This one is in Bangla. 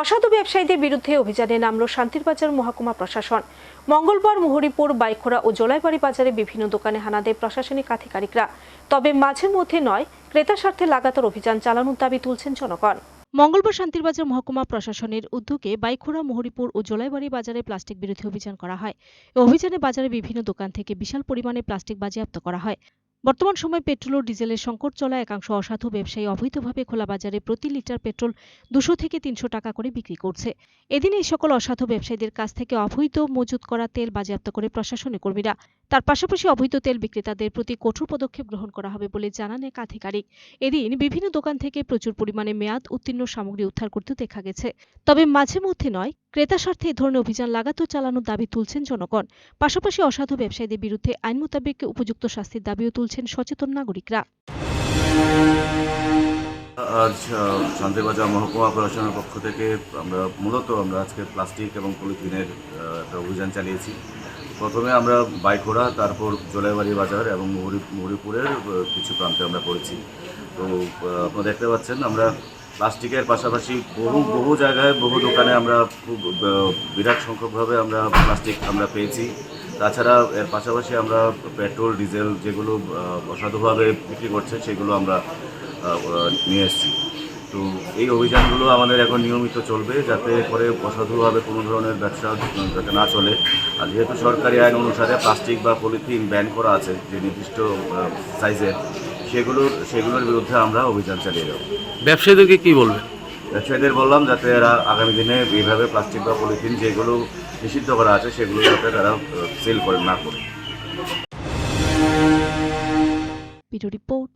অসাধু ব্যবসায়ীদের বিরুদ্ধে অভিযানে নামল শান্তিরবাজার মহকুমা প্রশাসন। মঙ্গলবার মুহুরীপুর বাইখোড়া ও জলাইবাড়ি বাজারে বিভিন্ন দোকানে হানা দেয় প্রশাসনিক আধিকারিকরা। তবে মাঝে মধ্যে নয় ক্রেতা স্বার্থে লাগাতার অভিযান চালানোর দাবি তুলছেন জনগণ। মঙ্গলবার শান্তিরবাজার মহকুমা প্রশাসনের উদ্যোগে বাইখোড়া মোহরিপুর ও জলাইবাড়ি বাজারে প্লাস্টিক বিরোধী অভিযান করা হয়। অভিযানে বাজারে বিভিন্ন দোকান থেকে বিশাল পরিমাণে প্লাস্টিক বাজেয়াপ্ত করা হয়। বর্তমান সময়ে পেট্রোল ও ডিজেলের সংকট চলা একাংশ অসাধু ব্যবসায়ী অবৈধভাবে খোলা বাজারে প্রতি লিটার পেট্রোল দুশো থেকে তিনশো টাকা করে বিক্রি করছে। এদিন এই সকল অসাধু ব্যবসায়ীদের কাছ থেকে অবৈধ মজুত করা তেল বাজেয়াপ্ত করে প্রশাসনের কর্মীরা তার পাশাপাশি অবৈধ তেল বিক্রেতাদের প্রতি কঠোর পদক্ষেপ গ্রহণ করা হবে বলে জানান এক আধিকারিক। এদিন বিভিন্ন দোকান থেকে প্রচুর পরিমাণে মেয়াদ উত্তীর্ণ সামগ্রী উদ্ধার করতে দেখা গেছে। তবে মাঝে মধ্যে নয়, ক্রেতা স্বার্থে এ ধরনের অভিযান লাগাতার চালানোর দাবি তুলছেন জনগণ। পাশাপাশি অসাধু ব্যবসায়ীদের বিরুদ্ধে আইন মোতাবেক উপযুক্ত শাস্তির দাবিও তুলছেন সচেতন নাগরিকরা। আজ শান্তিবাজার মহকুমা প্রশাসনের পক্ষ থেকে আমরা মূলত আমরা আজকে প্লাস্টিক এবং পলিথিনের একটা অভিযান চালিয়েছি। প্রথমে আমরা বাইকোড়া তারপর জলাইবাড়ি বাজার এবং মৌরি, মৌরিপুরের কিছু প্রান্তে আমরা করেছি তো আপনারা দেখতে পাচ্ছেন, আমরা প্লাস্টিকের পাশাপাশি বহু বহু জায়গায়, বহু দোকানে আমরা খুব বিরাট সংখ্যকভাবে আমরা প্লাস্টিক আমরা পেয়েছি। তাছাড়া এর পাশাপাশি আমরা পেট্রোল, ডিজেল যেগুলো অসাধুভাবে বিক্রি করছে, সেগুলো আমরা নিয়ে এসেছি। তো, এই অভিযানগুলো আমাদের এখন নিয়মিত চলবে, যাতে করে অসাধুভাবে কোনো ধরনের ব্যবসা যাতে না চলে। আর যেহেতু সরকারি আইন অনুসারে প্লাস্টিক বা পলিথিন ব্যান করা আছে যে নির্দিষ্ট সাইজের সেগুলোর সেগুলোর বিরুদ্ধে আমরা অভিযান চালিয়ে যাব। ব্যবসায়ীদেরকে কি বলবেন ব্যবসায়ীদের বললাম যাতে এরা আগামী দিনে এইভাবে প্লাস্টিক বা পলিথিন যেগুলো নিষিদ্ধ করা আছে সেগুলো যাতে তারা সেল করে না করে। রিপোর্ট